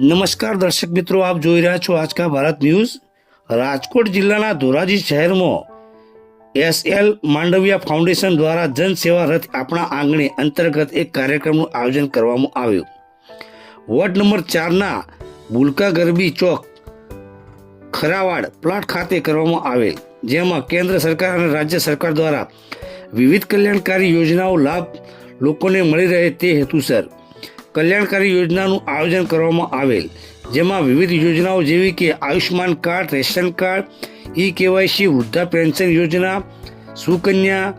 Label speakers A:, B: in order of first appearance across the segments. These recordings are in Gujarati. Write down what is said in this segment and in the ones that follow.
A: નમસ્કાર દર્શક મિત્રો, આપ જોઈ રહ્યા છો આજકા ભારત ન્યૂઝ. રાજકોટ જિલ્લાના ધોરાજી શહેરમાં એસ એલ માંડવિયા ફાઉન્ડેશન દ્વારા જન સેવા રથ આપણા આંગણે અંતર્ગત એક કાર્યક્રમનું આયોજન કરવામાં આવ્યું. વોર્ડ નંબર ચારના બુલકા ગરબી ચોક, ખરાવાડ પ્લાટ ખાતે કરવામાં આવેલ. જેમાં કેન્દ્ર સરકાર અને રાજ્ય સરકાર દ્વારા વિવિધ કલ્યાણકારી યોજનાઓ લાભ લોકોને મળી રહે તે હેતુસર કલ્યાણકારી યોજનાનું આયોજન કરવામાં આવેલ, જેમાં વિવિધ યોજનાઓ જેવી કે Ayushman card, ration card e KYC વૃદ્ધા pension યોજના, સુકન્યા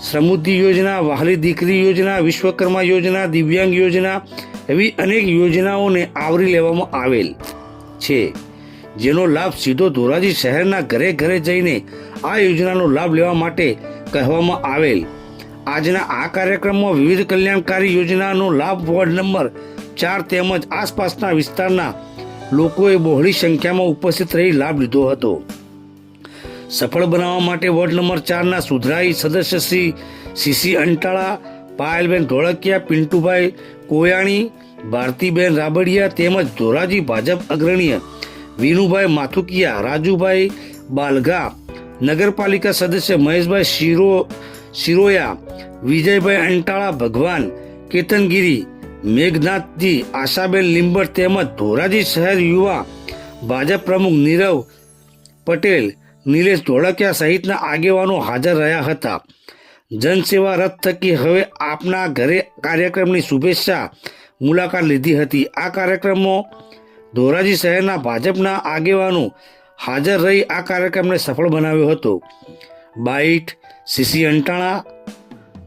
A: સમૃદ્ધિ યોજના, વહાલી દીકરી યોજના, વિશ્વકર્મા યોજના, દિવ્યાંગ યોજના એવી અનેક યોજનાઓને આવરી લેવામાં આવેલ છે, જેનો લાભ સીધો ધોરાજી શહેરના ઘરે ઘરે જઈને આ યોજનાનો લાભ લેવા માટે કહેવામાં આવેલ. આજના આ કાર્યક્રમમાં વિવિધ કલ્યાણકારી યોજનાનો લાભ વોર્ડ નંબર ચાર તેમજ આસપાસના વિસ્તારના લોકોએ બહોળી સંખ્યામાં ઉપસ્થિત રહી લાભ લીધો હતો. સફળ બનાવવા માટે વોર્ડ નંબર ચારના સુધરાઈ સદસ્ય શ્રી સીસી અંટાળા, પાયલબેન ધોળકિયા, પિન્ટુભાઈ કોયાણી, ભારતીબેન રાબડિયા તેમજ ધોરાજી ભાજપ અગ્રણીય વિનુભાઈ માથુકિયા, રાજુભાઈ બાલગા નગરપાલિકા સદસ્ય મહેશભાઈ શિરો શિરોયા, વિજયભાઈ અંટાળા, ભગવાન કેતનગીરી, મેઘનાથજી, આશાબેન લીંબર તેમજ ધોરાજી શહેર યુવા, ભાજપ પ્રમુખ નીરવ પટેલ, નિલેશ ધોળકિયા સહિતના આગેવાનો હાજર રહ્યા હતા. જનસેવા રદ થકી હવે આપના ઘરે કાર્યક્રમની શુભેચ્છા મુલાકાત લીધી હતી. આ કાર્યક્રમમાં ધોરાજી શહેરના ભાજપના આગેવાનો હાજર રહી આ કાર્યક્રમને સફળ બનાવ્યો હતો. બાઇટ સીસી અંટાણા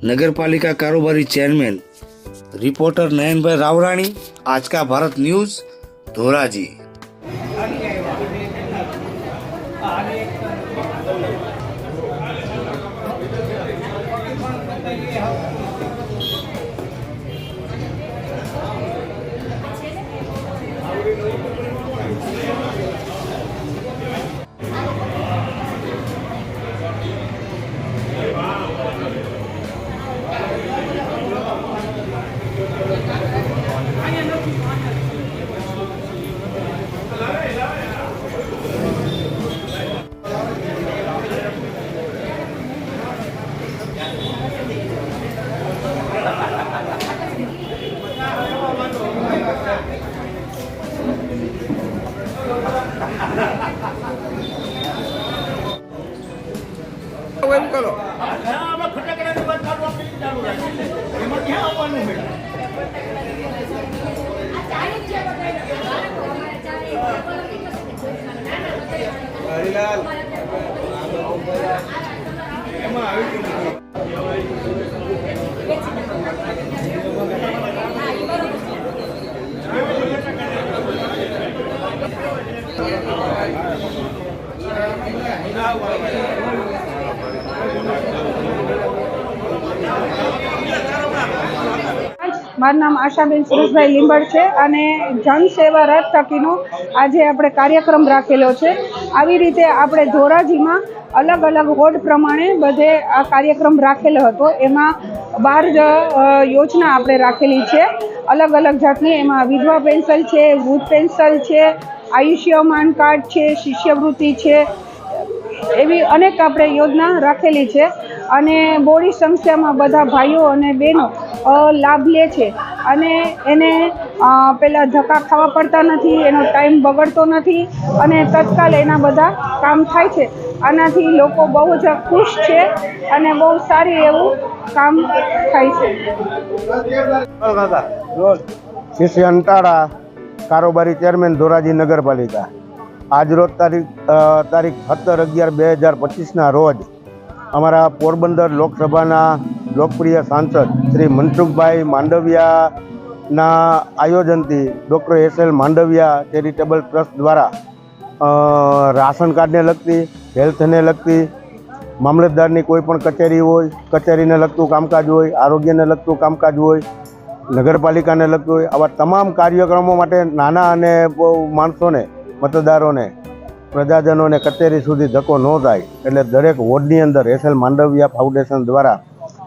A: નગરપાલિકા કારોબારી chairman reporter Nayanbhai Ravrani Aajka Bharat news Dhoraji
B: એમ કરો
C: આમાં ફટાકડાની વાત ચાલુ રાખી એમાં ક્યાં આવવાનું મેડમ
D: મારું નામ આશાબેન સુરેશભાઈ લીંબડ છે અને જનસેવા રથ થકીનો આજે આપણે કાર્યક્રમ રાખેલો છે. આવી રીતે આપણે ધોરાજીમાં અલગ અલગ હોડ પ્રમાણે બધે આ કાર્યક્રમ રાખેલો હતો. એમાં બાર યોજના આપણે રાખેલી છે. અલગ અલગ જાતની. એમાં વિધવા પેન્સિલ છે, વૃદ્ધ પેન્સિલ છે આયુષ્યમાન કાર્ડ છે, શિષ્યવૃત્તિ છે, એવી અનેક આપણે યોજના રાખેલી છે. અને બોડી સંખ્યામાં બધા ભાઈઓ અને બહેનો લાભ લે છે. અને એને પેલા ધક્કા ખાવા પડતા નથી, એનો ટાઈમ બગડતો નથી અને તત્કાલ એના બધા કામ થાય છે. આનાથી લોકો બહુ જ ખુશ છે અને બહુ સારી એવું કામ થાય છે.
E: અંટાળા. કારોબારી ચેરમેન ધોરાજી નગરપાલિકા. આજરોજ તારીખ તારીખ સત્તર અગિયાર બે હજાર પચીસના રોજ અમારા પોરબંદર લોકસભાના લોકપ્રિય સાંસદ શ્રી મનસુખભાઈ માંડવિયાના આયોજનથી doctor S L Mandaviya charitable trust દ્વારા રાશન કાર્ડને લગતી, હેલ્થને લગતી, મામલતદારની કોઈ પણ કચેરી હોય, કચેરીને લગતું કામકાજ હોય, આરોગ્યને લગતું કામકાજ હોય નગરપાલિકાને લગતું હોય, આવા તમામ કાર્યક્રમો માટે નાના અને માણસોને, મતદારોને, પ્રજાજનોને કચેરી સુધી ધક્કો ન થાય. એટલે દરેક વોર્ડની અંદર એસએલ માંડવિયા ફાઉન્ડેશન દ્વારા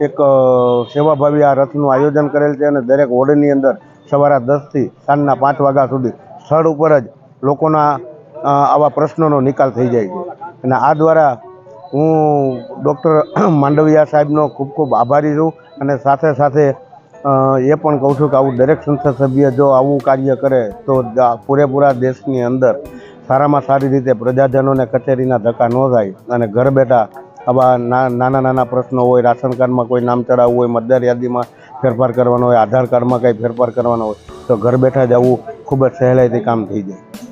E: એક સેવાભાવી આ રથનું આયોજન કરેલ છે અને દરેક વોર્ડની અંદર સવારે દસથી સાંજના પાંચ વાગ્યા સુધી સ્થળ ઉપર જ લોકોના આવા પ્રશ્નોનો નિકાલ થઈ જાય છે. અને આ દ્વારા હું ડૉક્ટર માંડવિયા સાહેબનો ખૂબ ખૂબ આભારી છું અને સાથે સાથે એ પણ કહું છું કે આવું દરેક સંસદ સભ્ય જો આવું કાર્ય કરે તો પૂરેપૂરા દેશની અંદર સારામાં સારી રીતે પ્રજાજનોને કચેરીના ધક્કા ન થાય અને ઘર બેઠા આવા નાના નાના પ્રશ્નો હોય, રાશન કાર્ડમાં કોઈ નામ ચડાવવું હોય, મતદાર યાદીમાં ફેરફાર કરવાનો હોય, આધાર કાર્ડમાં કંઈ ફેરફાર કરવાનો હોય, તો ઘર બેઠા જ આવું ખૂબ જ સહેલાઈથી કામ થઈ જાય.